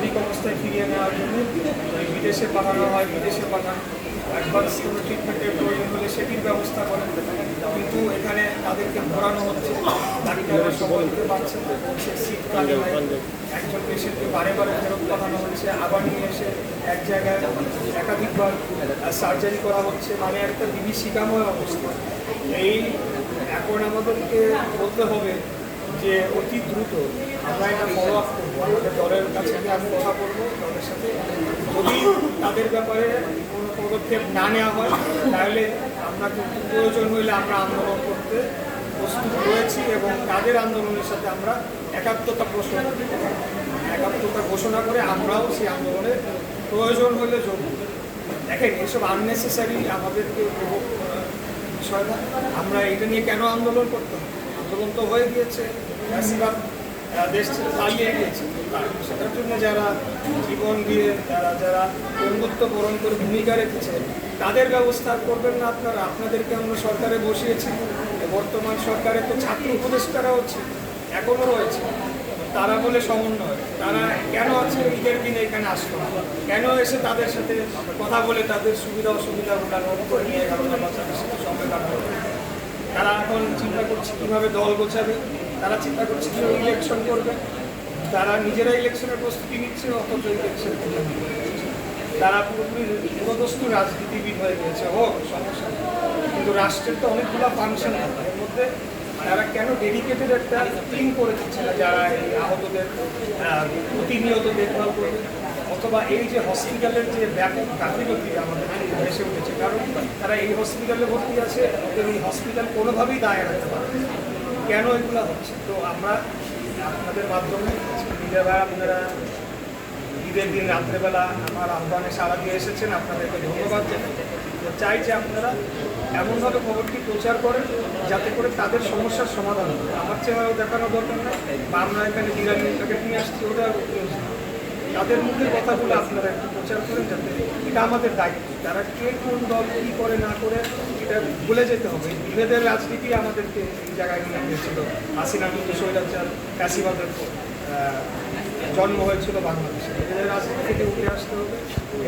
স্বাভাবিক অবস্থায় ফিরিয়ে নেওয়ার জন্য বিদেশে পাঠানো হয় বিদেশে পাঠান। অ্যাডভান্স কোনো ট্রিটমেন্টের প্রয়োজন হলে সেটির ব্যবস্থা করেন। কিন্তু এখানে তাদেরকে ভরানো হচ্ছে। ডাক্তাররা সময় দিতে পারছে না। সে সিট কালে একজন পেশেন্টকে বারে বারে ফেরত পাঠানো হচ্ছে। আবার নিয়ে এসে এক জায়গায় একাধিকবার সার্জারি করা হচ্ছে। মানে একটা বিভীষিকাময় অবস্থা। এই এখন আমাদেরকে বলতে হবে যে অতি দ্রুত আমরা এটা ফলো আপ করব। আমাদের কাছে গিয়ে আমি কথা বলব দলের সাথে যদি তাদের ব্যাপারে কোনো পদক্ষেপ না নেওয়া হয়, তাহলে আমরা কিন্তু প্রয়োজন হইলে আমরা আন্দোলন করতে প্রস্তুত রয়েছি এবং তাদের আন্দোলনের সাথে আমরা একাত্মতা ঘোষণা একাত্মতা ঘোষণা করে আমরাও সেই আন্দোলনে প্রয়োজন হলে যোগ দেখেন, এসব আননেসেসারি আমাদেরকে উপভোগ বিষয় আমরা এটা নিয়ে কেন আন্দোলন করতে হবে? আন্দোলন তো হয়ে গিয়েছে দেশ পালিয়ে গিয়েছে। তার- সেটার জন্য যারা জীবন দিয়ে যারা যারা বন্ধুত্ব বরণ করে ভূমিকা রেখেছে, তাদের ব্যবস্থা করবেন না আপনারা। আপনাদেরকে আমরা সরকারে বসিয়েছি বর্তমান সরকারে তো ছাত্র উপদেষ্টারা হচ্ছে এখনও রয়েছে। তারা বলে সমন্বয়। তারা কেন আছে ঈদের দিনে এখানে আসলো কেন এসে তাদের সাথে কথা বলে তাদের সুবিধা অসুবিধাগুলো নোট করে নিয়ে গেল সঙ্গে কাটালো তারা এখন চিন্তা করছে কীভাবে দল গোছাবে তারা চিন্তা করছে কীভাবে ইলেকশন করবে। তারা নিজেরা ইলেকশনের প্রস্তুতি নিচ্ছে অথচ ইলেকশন তারা পুরোপুরি পুরোদস্তু রাজনীতিবিদ হয়ে গেছে হোক সমস্যা কিন্তু রাষ্ট্রের তো অনেকগুলো ফাংশন আছে এর মধ্যে তারা কেন ডেডিকেটেড একটা টিম করে দিচ্ছে না যারা এই আহতদের আহ, প্রতিনিয়ত দেখভাল করবে? অথবা এই যে হসপিটালের যে ব্যাপক গাফিলতি আমাদের ভেসে উঠেছে। কারণ তারা এই হসপিটালে ভর্তি আছে ওদের এই হসপিটাল কোনোভাবেই দায় রাখতে পারে। কেন এগুলো হচ্ছে? তো আমরা আপনাদের মাধ্যমে ভাই আপনারা ঈদের দিন, রাত্রেবেলা আমার আহ্বানে সাড়া দিয়ে এসেছেন। আপনাদেরকে ধন্যবাদ জানাই। চাই যে আপনারা এমনভাবে খবরটি প্রচার করেন যাতে করে তাদের সমস্যার সমাধান হয়। আমার চেহারাও দেখানো দরকার নেই। বা আমরা এখানে বিরিয়ানিটাকে নিয়ে আসছি, ওটা। তাদের মুখের কথাগুলো আপনারা একটু প্রচার করেন যাতে এটা আমাদের দায়িত্ব। তারা কে কোন দল কী করে না করে এটা ভুলে যেতে হবে। বিভেদের রাজনীতি আমাদেরকে এই জায়গায় নিয়ে গিয়েছিল। হাসিনা কিন্তু স্বৈরাচার পর, জন্ম হয়েছিল বাংলাদেশে। এদের রাজনীতি থেকে উঠে আসতে হবে।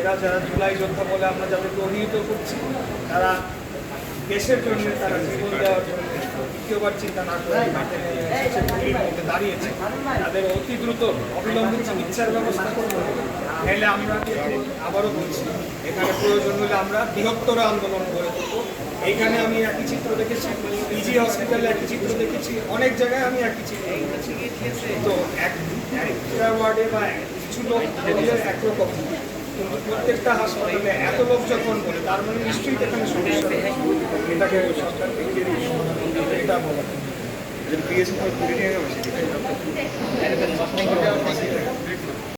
এরা যারা জুলাই যোদ্ধা বলে আমরা যাদেরকে অভিহিত করছি তারা দেশের জন্য তারা জীবন দেওয়ার দ্বিতীয়বার চিন্তা না করে দাঁড়িয়েছে। তাদের অতি দ্রুত অবিলম্বে চিকিৎসার ব্যবস্থা করতে হবে। নাহলে আমরা আবারও বলছি এখানে প্রয়োজন হলে আমরা বৃহত্তর আন্দোলন তুলব। এইখানে আমি একই চিত্র দেখেছি ইজি হসপিটালে একই চিত্র দেখেছি অনেক জায়গায় আমি একই চিত্র দেখেছি। তো এক একটা ওয়ার্ডে বা কিছু লোক একরকম। কিন্তু প্রত্যেকটা হাসপাতালে এত লোক যখন বলে তার মানে নিশ্চয়ই এখানে সমস্যা। এটাকে সরকারকে পিএসসি